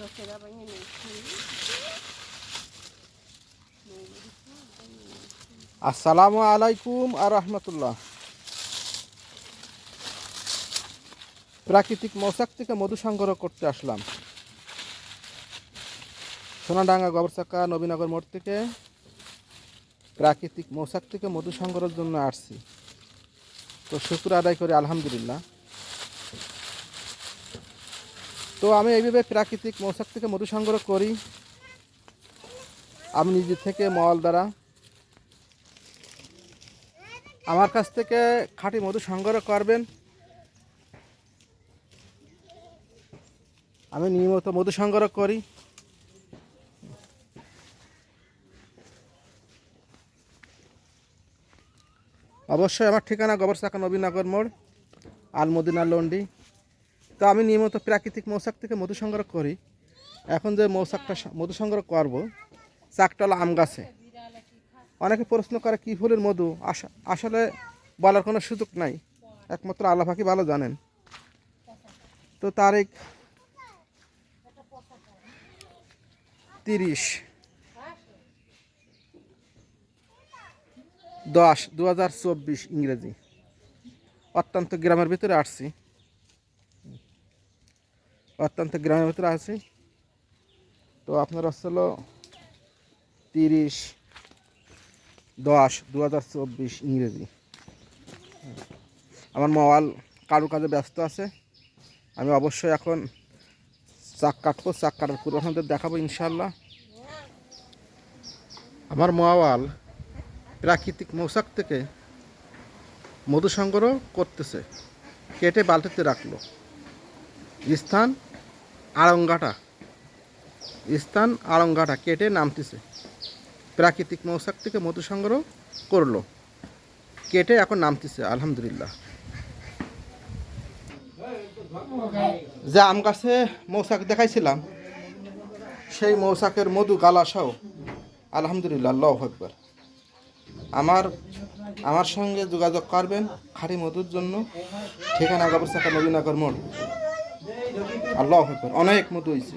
লোকেরা আসসালামু আলাইকুম আর রহমতুল্লাহ। প্রাকৃতিক মৌসাক থেকে মধু সংগ্রহ করতে আসলাম। সোনাডাঙ্গা গবরচাকা নবীনগর মোড় থেকে প্রাকৃতিক মৌসাক থেকে মধু সংগ্রহের জন্য আসছি। তো শুক্র আদায় করি, আলহামদুলিল্লাহ। তো আমি এইভাবে প্রাকৃতিক মৌসাক থেকে মধু সংগ্রহ করি। আমি নিজে থেকে মল দ্বারা। আমার কাছ থেকে খাঁটি মধু সংগ্রহ করবেন। আমি নিয়মিত মধু সংগ্রহ করি। অবশ্যই আমার ঠিকানা গবরসাকা নবীনগর মোড়, আলমদিনা লন্ডি। তো আমি নিয়মিত প্রাকৃতিক মৌসাক থেকে মধু সংগ্রহ করি। এখন যে মৌসাকটা মধু সংগ্রহ করব, চাকটা হলো আম গাছে। অনেকে প্রশ্ন করে, কী ফুলের মধু? আস- আসলে বলার কোনো সুযোগ নাই। একমাত্র আল্লাহ পাখি ভালো জানেন। তো তারিখ তিরিশ। দশ দু ইংরেজি। অত্যন্ত গ্রামের ভিতরে আসছি। অত্যন্ত গ্রামের ভিতরে আছি। তো আপনার হচ্ছিল তিরিশ দশ দু হাজার চব্বিশ ইংরেজি। আমার মোবাইল কারও কাজে ব্যস্ত আছে। আমি অবশ্যই এখন চাক কাটবো, চাক কাটার পুরো আপনাদের দেখাবো ইনশাল্লাহ আমার মোবাইল প্রাকৃতিক মৌসাক থেকে মধু সংগ্রহ করতেছে। কেটে বালতিতে রাখল। স্থান আড়ংঘাটা স্থান আড়ংঘাটা কেটে নামতেছে। প্রাকৃতিক মৌসাক থেকে মধু সংগ্রহ করল। কেটে এখন নামতেছে, আলহামদুলিল্লাহ। যে আম গাছে মৌসাক দেখাইছিলাম, সেই মৌসাকের মধু গালাসহ আলহামদুলিল্লাহ, আল্লাহ একবার আমার আমার সঙ্গে যোগাযোগ করবেন, খাঁটি মধুর জন্য। ঠিকানা গবরসাকা নবীনগর মোড়। আল্লাহ অনেক মতো হয়েছে